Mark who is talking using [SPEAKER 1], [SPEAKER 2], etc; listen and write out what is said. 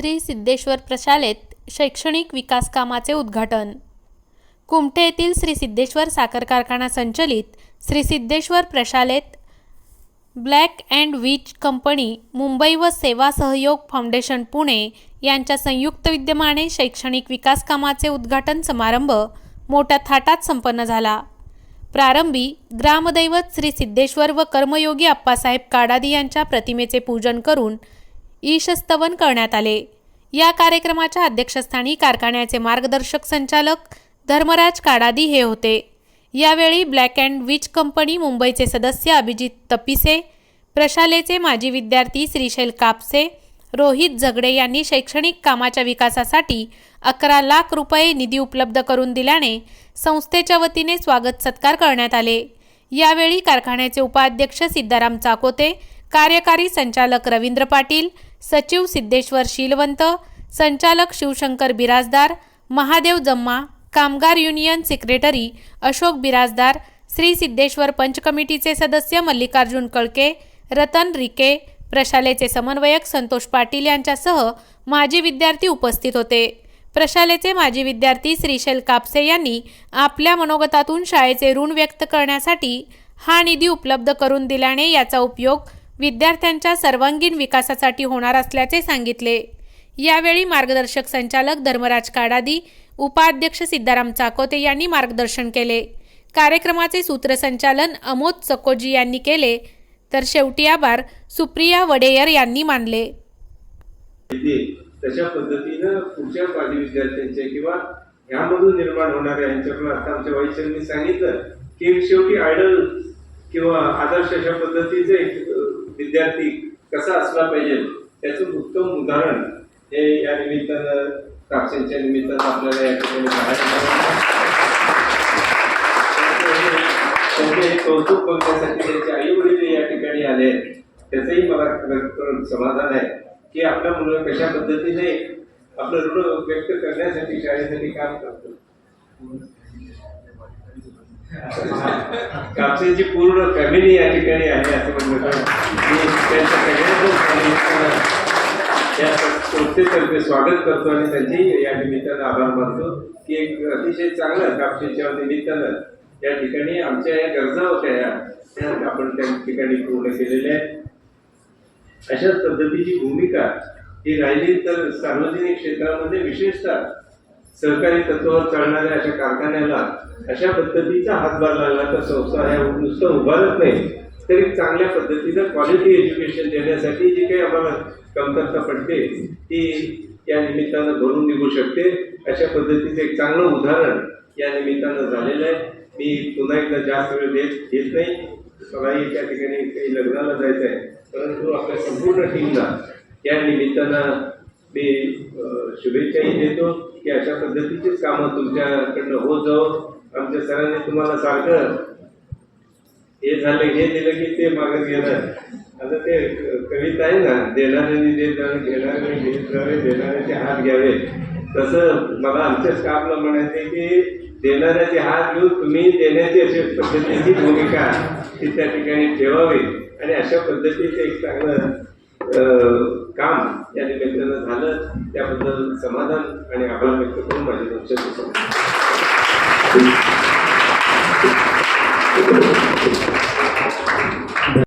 [SPEAKER 1] श्री सिद्धेश्वर प्रशालेत शैक्षणिक विकास कामाचे उद्घाटन. कुमठे येथील श्री सिद्धेश्वर साखर कारखाना संचलित Shri Siddheshwar प्रशालेत Black and Veatch company Mumbai व सेवा सहयोग फाउंडेशन पुणे यांच्या संयुक्त विद्यमाने शैक्षणिक विकास कामाचे उद्घाटन समारंभ मोठ्या थाटात संपन्न झाला. प्रारंभी ग्रामदैवत श्री सिद्धेश्वर व कर्मयोगी आप्पासाहेब काडादी यांच्या प्रतिमेचे पूजन करून ईशस्तवन करण्यात आले. या कार्यक्रमाच्या अध्यक्षस्थानी कारखान्याचे मार्गदर्शक संचालक धर्मराज काडादी हे होते. यावेळी ब्लॅक अँड विच कंपनी मुंबईचे सदस्य अभिजित तपिसे प्रशालेचे माजी विद्यार्थी श्रीशैल कापसे रोहित झगडे यांनी शैक्षणिक कामाच्या विकासासाठी अकरा लाख रुपये निधी उपलब्ध करून दिल्याने संस्थेच्या वतीने स्वागत सत्कार करण्यात आले. यावेळी कारखान्याचे उपाध्यक्ष सिद्धाराम चाकोते कार्यकारी संचालक रवींद्र पाटील सचिव सिद्धेश्वर शीलवंत संचालक शिवशंकर बिराजदार महादेव जम्मा कामगार युनियन सेक्रेटरी अशोक बिराजदार श्री सिद्धेश्वर पंच कमिटीचे सदस्य मल्लिकार्जुन कळके रतन रिके प्रशालेचे समन्वयक संतोष पाटील यांच्यासह माजी विद्यार्थी उपस्थित होते. प्रशालेचे माजी विद्यार्थी श्रीशैल कापसे यांनी आपल्या मनोगतातून शाळेचे ऋण व्यक्त करण्यासाठी हा निधी उपलब्ध करून दिल्याने याचा उपयोग विद्यार्थ्यांच्या सर्वांगीण विकासासाठी होणार असल्याचे सांगितले. यावेळी मार्गदर्शक संचालक धर्मराज काडादी उपाध्यक्ष सिद्धाराम चाकोते यांनी मार्गदर्शन केले. कार्यक्रमाचे सूत्रसंचालन अमोद चकोजी यांनी केले. तर शेवटी आभार सुप्रिया वडेयर यांनी मानले.
[SPEAKER 2] तशा पद्धतीनं पुढच्या माजी विद्यार्थ्यांच्या किंवा ह्यामधून निर्माण होणाऱ्या यांच्याकडून आता आमच्या वैशांनी सांगितलं की शेवटी आयडल किंवा आदर्श अशा पद्धतीचे विद्यार्थी कसा असला पाहिजे त्याचं उत्तम उदाहरण हे या निमित्तानं कापसेंच्या निमित्तानं आपल्याला या ठिकाणी त्यांचे हे कौतुक बघण्यासाठी त्यांचे आई वडील या ठिकाणी आले आहेत. त्याचंही मला समाधान आहे की आपल्या मुलं कशा पद्धतीने आपलं ऋण व्यक्त करण्यासाठी शाळेसाठी काम करतो कापसेची पूर्ण फॅमिली या ठिकाणी आहे असं म्हणलं संस्थेतर्फे स्वागत करतो आणि त्यांची या निमित्तानं आभार मानतो की एक अतिशय चांगलं कापसेच्या निमित्तानं या ठिकाणी आमच्या या गरजा होत्या या त्या आपण त्या ठिकाणी पूर्ण केलेल्या आहेत. अशाच पद्धतीची भूमिका ही राहिली तर सार्वजनिक क्षेत्रामध्ये विशेषतः सहकारी तत्वावर चालणाऱ्या अशा कारखान्याला अशा पद्धतीचा हातभार लागला तर संस्था ह्या नुसतं उभारत नाही. तर एक चांगल्या पद्धतीनं क्वालिटी एज्युकेशन देण्यासाठी जी काही आम्हाला कमतरता पडते ती या निमित्तानं भरून निघू शकते. अशा पद्धतीचं एक चांगलं उदाहरण या निमित्तानं झालेलं आहे. मी पुन्हा एकदा जास्त वेळ देत घेत नाही. मलाही त्या ठिकाणी काही लग्नाला जायचं आहे. परंतु आपल्या संपूर्ण टीमला या निमित्तानं मी शुभेच्छाही देतो. की अशा पद्धतीचीच कामं तुमच्याकडनं होत जाऊ आमच्या सरांनी तुम्हाला सारखं हे झालं हे दिलं की ते मागत घेणार आता ते कविता आहे ना देणाऱ्यांनी दे जाणे घेणाऱ्याने घेत जावे देणाऱ्याचे हात घ्यावे. तसं मला आमच्या स्टाफला म्हणायचं आहे की देणाऱ्याचे हात घेऊन तुम्ही देण्याची अशी पद्धतीची भूमिका ती त्या ठिकाणी ठेवावी. आणि अशा पद्धतीचं एक चांगलं काम या निमित्तानं झालं त्याबद्दल समाधान आणि आभार व्यक्त करून माझे दोन शब्द संपवतो.